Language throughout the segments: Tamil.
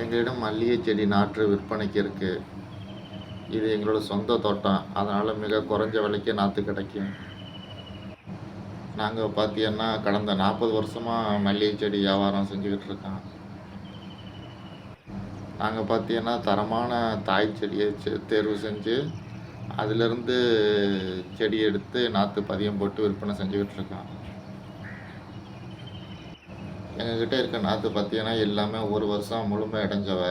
எங்களிடம் மல்லிகை செடி நாற்று விற்பனைக்கு இருக்குது இது எங்களோட சொந்த தோட்டம். அதனால் மிக குறைஞ்ச விலைக்கு நாற்று கிடைக்கும். நாங்கள் பார்த்தீங்கன்னா கடந்த நாற்பது வருஷமாக மல்லிகை செடி வியாபாரம் செஞ்சுக்கிட்டு இருக்கோம். நாங்கள் பார்த்தீங்கன்னா தரமான தாய் செடியை தேர்வு செஞ்சு அதிலிருந்து செடி எடுத்து நாற்று பதியம் போட்டு விற்பனை செஞ்சுக்கிட்டு இருக்கோம். எங்ககிட்ட இருக்க நாற்று பார்த்தீங்கன்னா எல்லாமே ஒரு வருஷம் முழுமை அடைஞ்சவ.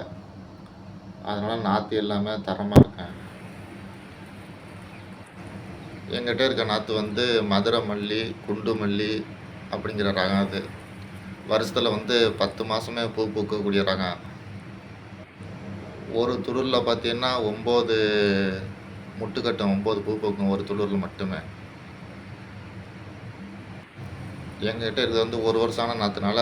அதனால் நாற்று எல்லாமே தரமாக இருக்கேன். எங்கிட்ட இருக்க நாற்று வந்து மதுரை மல்லி குண்டு மல்லி அப்படிங்கிற ரகம் அது. வருஷத்தில் வந்து பத்து மாதமே பூ பூக்கக்கூடிய ரகம். ஒரு துளிரில் பார்த்தீங்கன்னா ஒம்பது முட்டுக்கட்டும் ஒம்பது பூ பூக்கும் ஒரு துளிரில் மட்டுமே. எங்ககிட்ட இது வந்து ஒரு வருஷம் ஆனால் நாற்றுனால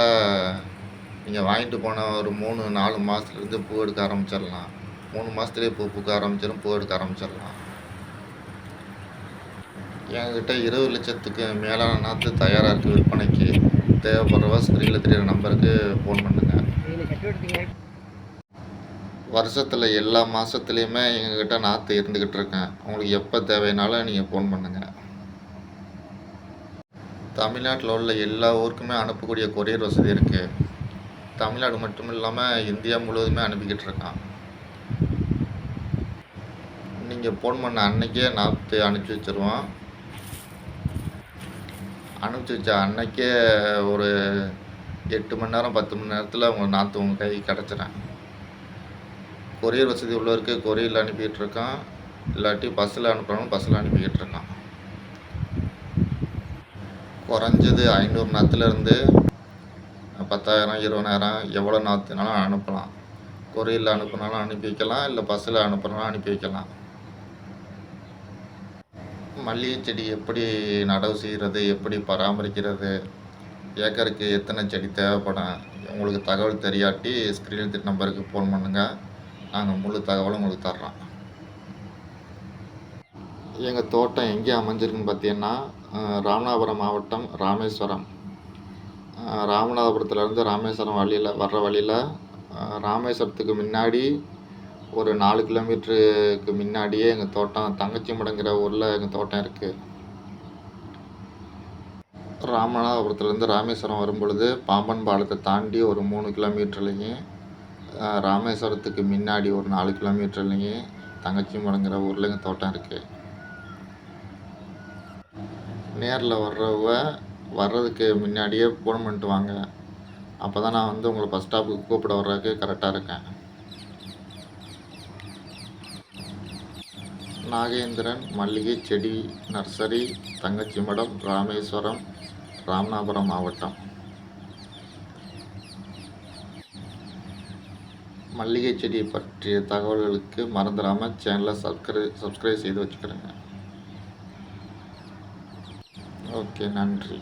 நீங்கள் வாங்கிட்டு போன ஒரு மூணு நாலு மாதத்துலேருந்து பூ எடுக்க ஆரம்பிச்சிடலாம். மூணு மாதத்துலேயே பூ பூக்க ஆரம்பிச்சிடும் பூ எடுக்க ஆரம்பிச்சிடலாம். என்கிட்ட இருபது லட்சத்துக்கு மேலான நாற்று தயாராக இருக்குது விற்பனைக்கு. தேவைப்படுறவா ஸ்க்ரீனில் தெரியிற நம்பருக்கு ஃபோன் பண்ணுங்கள் வருஷத்தில் எல்லா மாதத்துலேயுமே எங்ககிட்ட நாற்று இருந்துக்கிட்டு இருக்கேன். உங்களுக்கு எப்போ தேவைனாலும் நீங்கள் ஃபோன் பண்ணுங்கள் தமிழ்நாட்டில் உள்ள எல்லா ஊருக்குமே அனுப்பக்கூடிய கொரியர் வசதி இருக்குது தமிழ்நாடு மட்டும் இல்லாமல் இந்தியா முழுவதுமே அனுப்பிக்கிட்டு இருக்கான். நீங்கள் ஃபோன் பண்ண அன்னைக்கே நாற்று அனுப்பிச்சி வச்சுருவோம் அனுப்பிச்சி வச்ச அன்னைக்கே ஒரு எட்டு மணி நேரம் பத்து மணி நேரத்தில் உங்கள் நாற்று உங்கள் கை கிடச்சிறேன். கொரியர் வசதி உள்ளவருக்கு கொரியரில் அனுப்பிக்கிட்டு இருக்கான். இல்லாட்டி பஸ்ஸில் அனுப்புகிறவங்க பஸ்ஸில் அனுப்பிக்கிட்டு இருக்கான். குறைஞ்சது ஐநூறு நாற்றுலேருந்து பத்தாயிரம் இருபதாயிரம் எவ்வளோ நாற்றுனாலும் அனுப்பலாம். கொரியரில் அனுப்புனாலும் அனுப்பி வைக்கலாம் இல்லை பஸ்ஸில் அனுப்புனாலும் அனுப்பி வைக்கலாம். மல்லிகை செடி எப்படி நடவு செய்கிறது எப்படி பராமரிக்கிறது ஏக்கருக்கு எத்தனை செடி தேவைப்படும் உங்களுக்கு தகவல் தெரியாட்டி ஸ்க்ரீனில் திட்ட நம்பருக்கு ஃபோன் பண்ணுங்கள் நாங்கள் முழு தகவலும் உங்களுக்கு தர்றோம். எங்கள் தோட்டம் எங்கே அமைஞ்சிருக்குன்னு பார்த்தீங்கன்னா ராமநாதபுரம் மாவட்டம் ராமேஸ்வரம். ராமநாதபுரத்துலேருந்து ராமேஸ்வரம் வழியில் வர்ற வழியில் ராமேஸ்வரத்துக்கு முன்னாடி ஒரு நாலு கிலோமீட்டருக்கு முன்னாடியே எங்கள் தோட்டம் தங்கச்சிமடங்கிற ஊரில் எங்கள் தோட்டம் இருக்குது ராமநாதபுரத்துலேருந்து ராமேஸ்வரம் வரும்பொழுது பாம்பன் பாலத்தை தாண்டி ஒரு மூணு கிலோமீட்டர்லேயும் ராமேஸ்வரத்துக்கு முன்னாடி ஒரு நாலு கிலோமீட்டர்லேயும் தங்கச்சிமடங்கிற ஊரில் எங்கள் தோட்டம் இருக்குது நேரில் வர்றவங்க வர்றதுக்கு முன்னாடியே ஃபோன் பண்ணிட்டு வாங்க. அப்போ தான் நான் வந்து உங்களை பஸ் ஸ்டாப்புக்கு கூப்பிட வர்றதுக்கு கரெக்டாக இருக்கேன். நாகேந்திரன் மல்லிகை செடி நர்சரி தங்கச்சி மடம் ராமேஸ்வரம் ராமநாதபுரம் மாவட்டம். மல்லிகை செடி பற்றிய தகவல்களுக்கு மறந்துடாமல் சேனலை சப்ஸ்கிரை சப்ஸ்கிரைப் செய்து வச்சுக்கிறேங்க ஓகே நன்றி.